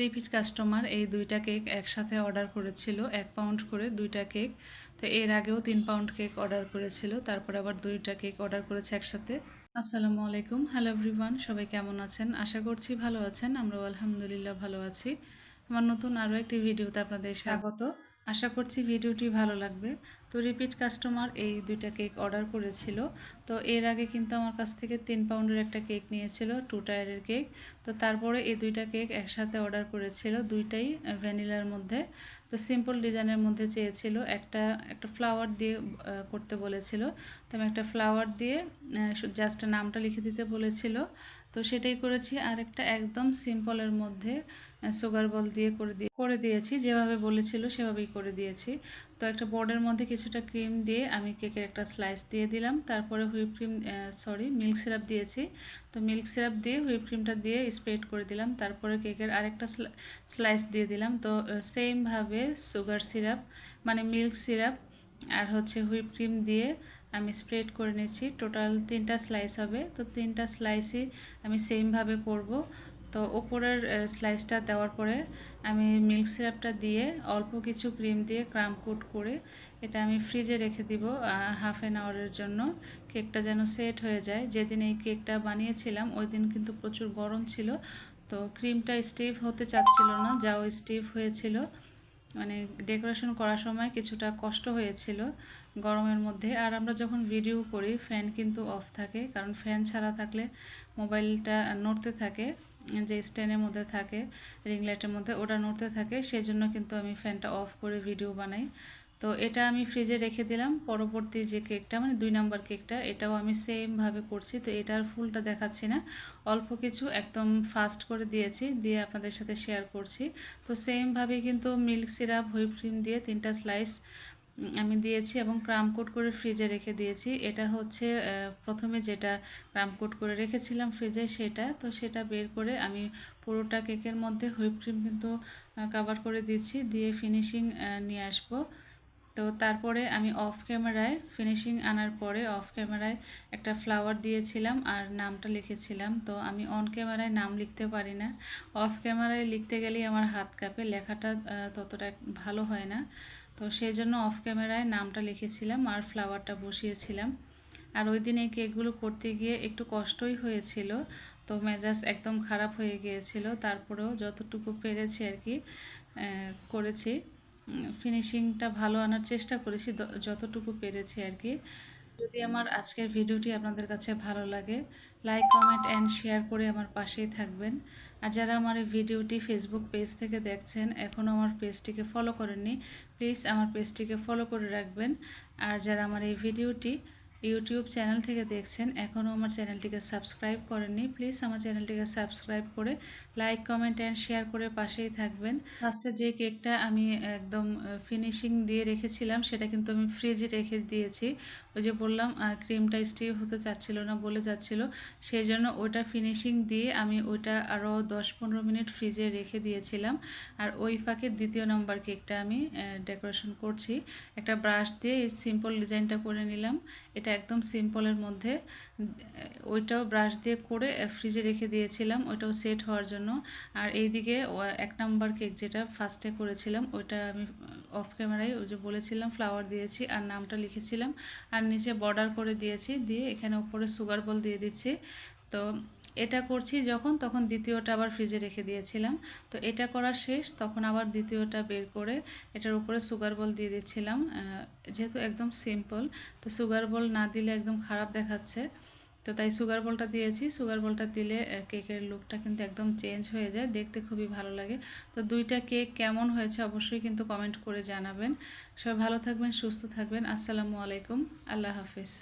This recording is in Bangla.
রিপিট কাস্টমার এই দুইটা কেক একসাথে অর্ডার করেছিল, এক পাউন্ড করে দুইটা কেক তো এর আগেও তিন পাউন্ড কেক অর্ডার করেছিল, তারপর আবার দুইটা কেক অর্ডার করেছে একসাথে। আসসালামু আলাইকুম হ্যালো এভরিওয়ান সবাই কেমন আছেন? আশা করছি ভালো আছেন, আমরাও আলহামদুলিল্লাহ ভালো আছি। আমার নতুন আরও একটি ভিডিওতে আপনাদের স্বাগত। আশা করছি ভিডিওটি ভালো লাগবে। তো রিপিট কাস্টমার এই দুইটা কেক অর্ডার করেছিল। তো এর আগে কিন্তু আমার কাছ থেকে তিন পাউন্ডের একটা কেক নিয়েছিল টু টায়ারের কেক তো তারপরে এই দুইটা কেক একসাথে অর্ডার করেছিল, দুইটাই ভ্যানিলার মধ্যে। তো সিম্পল ডিজাইনের মধ্যে চেয়েছিল, একটা একটা ফ্লাওয়ার দিয়ে করতে বলেছিল। তো আমি একটা ফ্লাওয়ার দিয়ে জাস্ট নামটা লিখে দিতে বলেছিল। তো সেটাই করেছি। আর একটা একদম সিম্পলের মধ্যে সুগার বল দিয়ে করে দিয়ে করে দিয়েছি। যেভাবে বলেছিল সেভাবেই করে দিয়েছি। তো একটা বোর্ডের মধ্যে কিছুটা ক্রিম দিয়ে আমি কেকের একটা স্লাইস দিয়ে দিলাম। তারপরে whip cream sorry milk syrup দিয়েছি। তো মিল্ক সিরাপ দিয়ে হুইপ ক্রিমটা দিয়ে স্প্রেড করে দিলাম। তারপরে কেকের আরেকটা স্লাইস দিয়ে দিলাম। তো সেমভাবে সুগার সিরাপ মানে মিল্ক সিরাপ আর হচ্ছে হুইপ ক্রিম দিয়ে আমি স্প্রেড করে নিয়েছি টোটাল তিনটা স্লাইস হবে। তো তিনটা স্লাইসই আমি সেমভাবে করব। তো ওপরের স্লাইসটা দেওয়ার পরে আমি মিল্ক সিরাপটা দিয়ে অল্প কিছু ক্রিম দিয়ে ক্রাম কোট করে এটা আমি ফ্রিজে রেখে দিব হাফ অ্যান আওয়ারের জন্য। কেকটা যেন সেট হয়ে যায়। যেদিন এই কেকটা বানিয়েছিলাম, ওই দিন কিন্তু প্রচুর গরম ছিল। তো ক্রিমটা স্টিভ হতে চাচ্ছিল না, যাও স্টিভ হয়েছিল। মানে ডেকোরেশন করার সময় কিছুটা কষ্ট হয়েছিল গরমের মধ্যে। আর আমরা যখন ভিডিও করি ফ্যান কিন্তু অফ থাকে। কারণ ফ্যান ছাড়া থাকলে মোবাইলটা নড়তে থাকে। যে স্ট্যান্ডের মধ্যে থাকে রিং লাইটের মধ্যে, ওটা নড়তে থাকে, সেজন্য কিন্তু আমি ফ্যানটা অফ করে ভিডিও বানাই। তো এটা আমি ফ্রিজে রেখে দিলাম, পরবর্তী যে কেকটা মানে দুই নম্বর কেকটা এটাও আমি সেমভাবে করছি। তো এটার ফুলটা দেখাচ্ছি না, অল্প কিছু একদম ফাস্ট করে দিয়েছি, দিয়ে আপনাদের সাথে শেয়ার করছি। তো সেমভাবে কিন্তু মিল্ক সিরাপ হুইপ ক্রিম দিয়ে তিনটা স্লাইস আমি দিয়েছি এবং ক্রাম কোট করে ফ্রিজে রেখে দিয়েছি। এটা হচ্ছে প্রথমে যেটা ক্রাম কোট করে রেখেছিলাম ফ্রিজে সেটা। তো সেটা বের করে আমি পুরোটা কেকের মধ্যে হুইপ ক্রিম কিন্তু কাভার করে দিচ্ছি দিয়ে ফিনিশিং নিয়ে আসব। তো তারপরে আমি অফ ক্যামেরায় ফিনিশিং আনার পরে অফ ক্যামেরায় একটা ফ্লাওয়ার দিয়েছিলাম আর নামটা লিখেছিলাম। তো আমি অন ক্যামেরায় নাম লিখতে পারি না। অফ ক্যামেরায় লিখতে গেলেই আমার হাত কাঁপে, লেখাটা ততটা ভালো হয় না। তো সেই জন্য অফ ক্যামেরায় নামটা লিখেছিলাম আর ফ্লাওয়ারটা বসিয়েছিলাম। আর ওই দিন এই কেকগুলো করতে গিয়ে একটু কষ্টই হয়েছিল, তো মেজাজ একদম খারাপ হয়ে গিয়েছিল। তারপরেও যতটুকু পেরেছি আর কি করেছি। ফিনিশিংটা ভালো আনার চেষ্টা করেছি যতটুকু পেরেছি আর কি। যদি আমার আজকের ভিডিওটি আপনাদের কাছে ভালো লাগে লাইক কমেন্ট অ্যান্ড শেয়ার করে আমার পাশেই থাকবেন। আর যারা আমার এই ভিডিওটি ফেসবুক পেজ থেকে দেখছেন, এখনও আমার পেজটিকে ফলো করেননি প্লিজ আমার পেজটিকে ফলো করে রাখবেন। আর যারা আমার এই ভিডিওটি ইউটিউব চ্যানেল থেকে দেখছেন, এখনও আমার চ্যানেলটিকে সাবস্ক্রাইব করেননি, প্লিজ আমার চ্যানেলটিকে সাবস্ক্রাইব করে লাইক, কমেন্ট অ্যান্ড শেয়ার করে পাশেই থাকবেন। ফার্স্টে যে কেকটা আমি একদম ফিনিশিং দিয়ে রেখেছিলাম, সেটা কিন্তু আমি ফ্রিজে রেখে দিয়েছি। ওই যে বললাম ক্রিমটা স্টিভ হতে চাচ্ছিল না, গলে যাচ্ছিল, সেই জন্য ওইটা ফিনিশিং দিয়ে আমি ওইটা আরও দশ পনেরো মিনিট ফ্রিজে রেখে দিয়েছিলাম। আর ওই ফাঁকে দ্বিতীয় নম্বর কেকটা আমি ডেকোরেশন করছি। একটা ব্রাশ দিয়ে এই সিম্পল ডিজাইনটা করে নিলাম। এটা একদম সিম্পলের মধ্যে। ওইটাও ব্রাশ দিয়ে করে ফ্রিজে রেখে দিয়েছিলাম, ওইটাও সেট হওয়ার জন্য। আর এইদিকে এক নাম্বার কেক যেটা ফার্স্টে করেছিলাম, ওইটা আমি অফ ক্যামেরায় ওই যে বলেছিলাম ফ্লাওয়ার দিয়েছি আর নামটা লিখেছিলাম। আর নিচে বর্ডার করে দিয়েছি, দিয়ে এখানে উপরে সুগার বল দিয়ে দিচ্ছি। তো এটা করছি যখন, তখন দ্বিতীয়টা আবার ফ্রিজে রেখে দিয়েছিলাম। তো এটা করা শেষ, তখন আবার দ্বিতীয়টা বের করে এটার উপরে সুগার বল দিয়ে দিচ্ছিলাম যেহেতু একদম সিম্পল তো সুগার বল না দিলে একদম খারাপ দেখাচ্ছে। তো তাই সুগার বলটা দিয়েছি। সুগার বলটা দিলে কেকের লুকটা কিন্তু একদম চেঞ্জ হয়ে যায়, দেখতে খুবই ভালো লাগে। তো দুইটা কেক কেমন হয়েছে অবশ্যই কিন্তু কমেন্ট করে জানাবেন। সবাই ভালো থাকবেন, সুস্থ থাকবেন। আসসালামু আলাইকুম। আল্লাহ হাফিজ।